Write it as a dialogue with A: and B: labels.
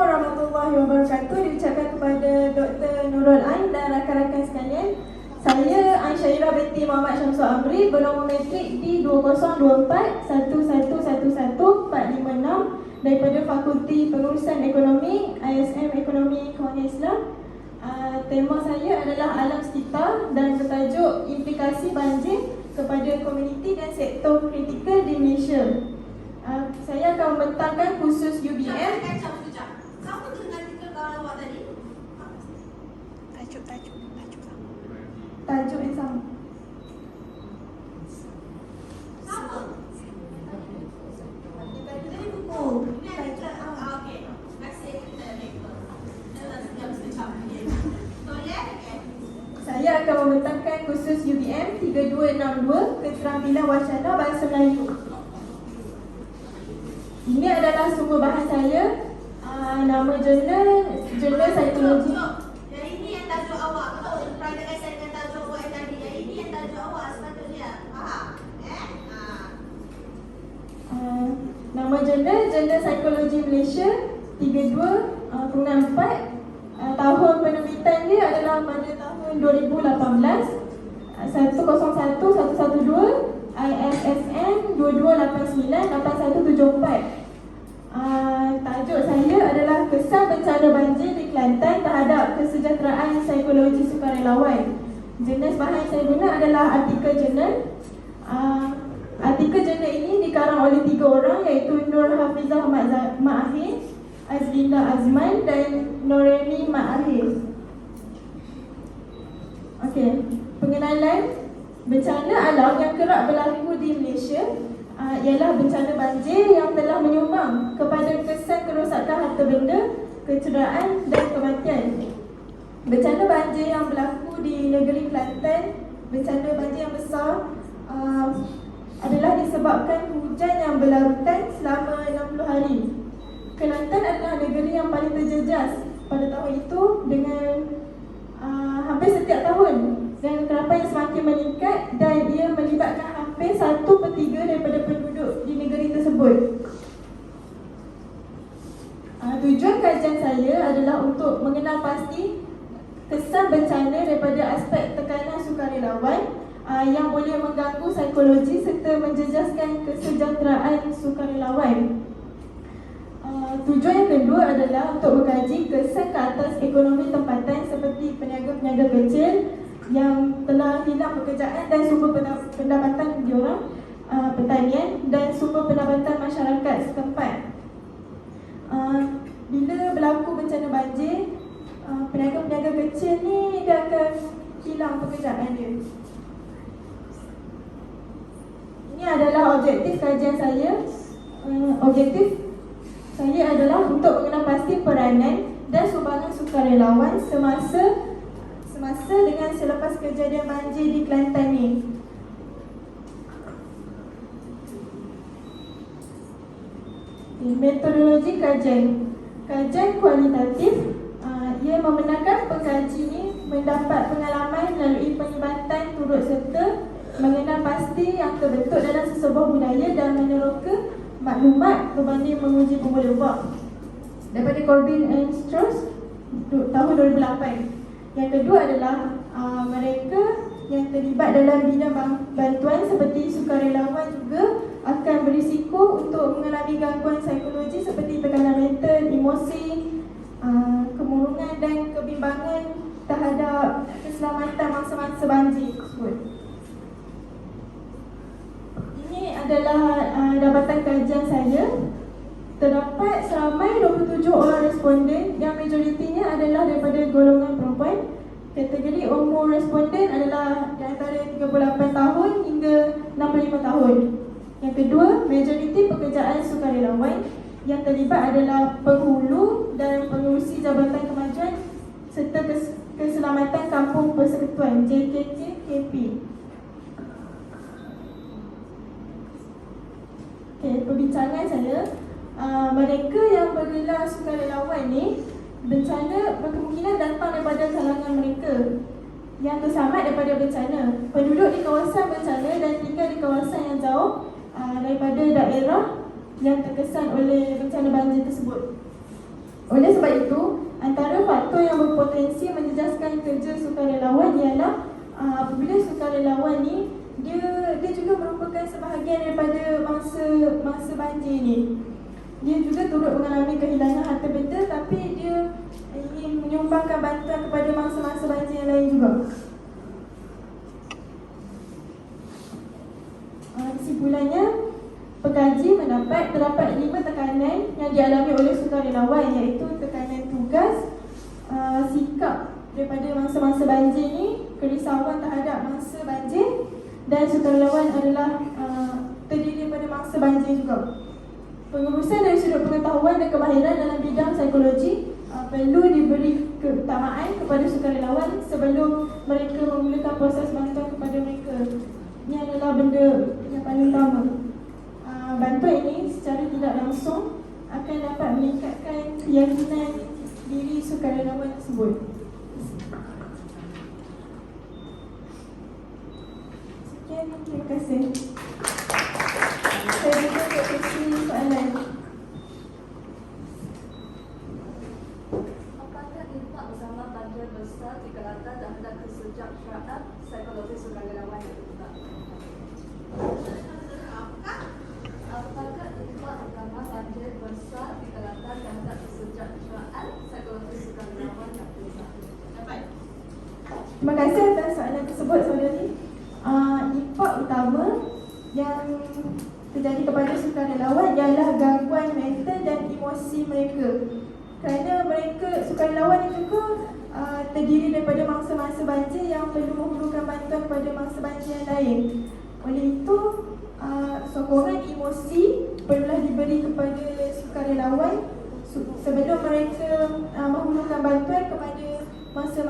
A: warahmatullahi wabarakatuh diucapkan kepada Dr. Nurul Ain dan rakan-rakan sekalian. Saya Aisyaira binti Muhammad Syamsul Amri bernombor metrik D202411114556 daripada Fakulti Pengurusan Ekonomi ISM Ekonomi Kewangan Islam. Uh, tema saya adalah alam sekitar dan bertajuk implikasi banjir kepada komuniti dan sektor kritikal di Malaysia. Uh, saya akan membentangkan khusus UBM
B: Siapa tu dengan artikel kawan awak tadi?
C: Tajuk, tajuk, tajuk sama.
A: Tajuk yang sama.
B: Sama.
A: Buku.
B: Okey. Kita.
A: Saya akan membentangkan khusus UBM 3262 Keterampilan Wacana Bahasa Melayu. Ini adalah sumber bahan saya. Uh, nama jurnal Jurnal Psikologi.
B: Cuk, Yang ini yang tajuk awak. Betul. Private essay dengan tajuk awak yang tadi. Yang ini yang tajuk awak sepatutnya. Faham? Eh? Ah.
A: Uh, nama jurnal Psikologi Malaysia 32 uh, penggunaan 4 uh, tahun penerbitan dia adalah pada tahun 2018 uh, 101112 ISSN 22898174 Uh, tajuk saya adalah kesan bencana banjir di Kelantan terhadap kesejahteraan psikologi sukarelawan. Jenis bahan saya guna adalah artikel jurnal. Uh, artikel jurnal ini dikarang oleh tiga orang iaitu Nur Hafizah Mak Za- Mak Ahir, Azlinda Azman dan Noremi Mak Ahir. Okey, pengenalan bencana alam yang kerap berlaku di Malaysia uh, ialah bencana banjir yang telah menyumbang kepada kesan kerosakan harta benda, kecederaan dan kematian. Bencana banjir yang berlaku di negeri Kelantan, bencana banjir yang besar uh, adalah disebabkan hujan yang berlarutan selama 60 hari. Kelantan adalah negeri yang paling terjejas pada tahun itu dengan uh, hampir setiap tahun dan kerapan yang semakin meningkat dan ia melibatkan hampir satu per tiga daripada penduduk di negeri tersebut. Uh, tujuan kajian saya adalah untuk mengenal pasti kesan bencana daripada aspek tekanan sukarelawan uh, yang boleh mengganggu psikologi serta menjejaskan kesejahteraan sukarelawan. Uh, tujuan yang kedua adalah untuk mengkaji kesan ke atas ekonomi tempatan seperti peniaga-peniaga kecil yang telah hilang pekerjaan dan sumber penda- pendapatan diorang uh, pertanian dan sumber pendapatan masyarakat setempat. Uh, bila berlaku bencana banjir, uh, peniaga-peniaga kecil ni dia akan hilang pekerjaan dia. Ini adalah objektif kajian saya. Uh, objektif saya adalah untuk mengenal pasti peranan dan sumbangan sukarelawan semasa semasa dengan selepas kejadian banjir di Kelantan ni. Metodologi kajian Kajian kualitatif uh, Ia membenarkan pengkaji ni mendapat pengalaman melalui penglibatan turut serta pasti yang terbentuk dalam sesebuah budaya dan meneroka maklumat berbanding menguji pemula buat daripada Corbin and Strauss tahun 2008. Yang kedua adalah uh, mereka yang terlibat dalam bidang bantuan seperti sukarelawan juga akan berisiko untuk mengalami gangguan psikologi seperti tekanan mental, emosi, uh, kemurungan dan kebimbangan terhadap keselamatan masa-masa banjir tersebut. Ini adalah uh, dapatan kajian saya. Terdapat seramai 27 orang responden yang majoritinya adalah daripada golongan perempuan. Kategori umur responden adalah di antara 38 tahun hingga 65 tahun. Yang kedua, majoriti pekerjaan sukarelawan yang terlibat adalah penghulu dan pengurusi Jabatan Kemajuan serta kes- Keselamatan Kampung Persekutuan JKK-KP. Okay, perbincangan saya uh, Mereka yang bergelar sukarelawan ni Bencana berkemungkinan datang daripada kalangan mereka Yang terselamat daripada bencana. Penduduk di kawasan bencana dan tinggal di kawasan yang jauh uh, Daripada daerah yang terkesan oleh bencana banjir tersebut. Oleh sebab faktor yang berpotensi menjejaskan kerja sukarelawan ialah uh, apabila sukarelawan ni dia dia juga merupakan sebahagian daripada masa masa banjir ni. Dia juga turut mengalami kehilangan harta benda tapi dia ingin menyumbangkan bantuan kepada mangsa-mangsa banjir yang lain juga. Uh, kesimpulannya, pengkaji mendapat terdapat lima tekanan yang dialami oleh sukarelawan iaitu tekanan tugas, uh, sikap daripada mangsa-mangsa banjir ni, kerisauan terhadap mangsa banjir dan sukarelawan adalah uh, terdiri daripada mangsa banjir juga. Pengurusan dari sudut pengetahuan dan kemahiran dalam bidang psikologi uh, perlu diberi keutamaan kepada sukarelawan sebelum mereka memulakan proses bantuan kepada mereka. Ini adalah benda yang paling utama. Uh, bantuan ini secara tidak langsung akan dapat meningkatkan keyakinan diri sukarelawan tersebut. Sekian, terima kasih. Saya buka untuk soalan.
D: Apakah impak bersama banjir besar di Kelantan terhadap kesejahteraan psikologi sukarelawan yang terlibat? Apakah impak bersama banjir besar di Kelantan terhadap kesejahteraan psikologi sukarelawan yang terlibat?
B: Dapat.
A: Terima kasih atas soalan tersebut saudari. Uh, impak utama yang terjadi kepada sukarelawan ialah gangguan mental dan emosi mereka. Kerana mereka sukarelawan ini juga uh, terdiri daripada mangsa-mangsa banjir yang perlu memerlukan bantuan kepada mangsa banjir yang lain. Oleh itu, uh, sokongan emosi perlulah diberi kepada sukarelawan su- sebelum mereka uh, memerlukan bantuan kepada mangsa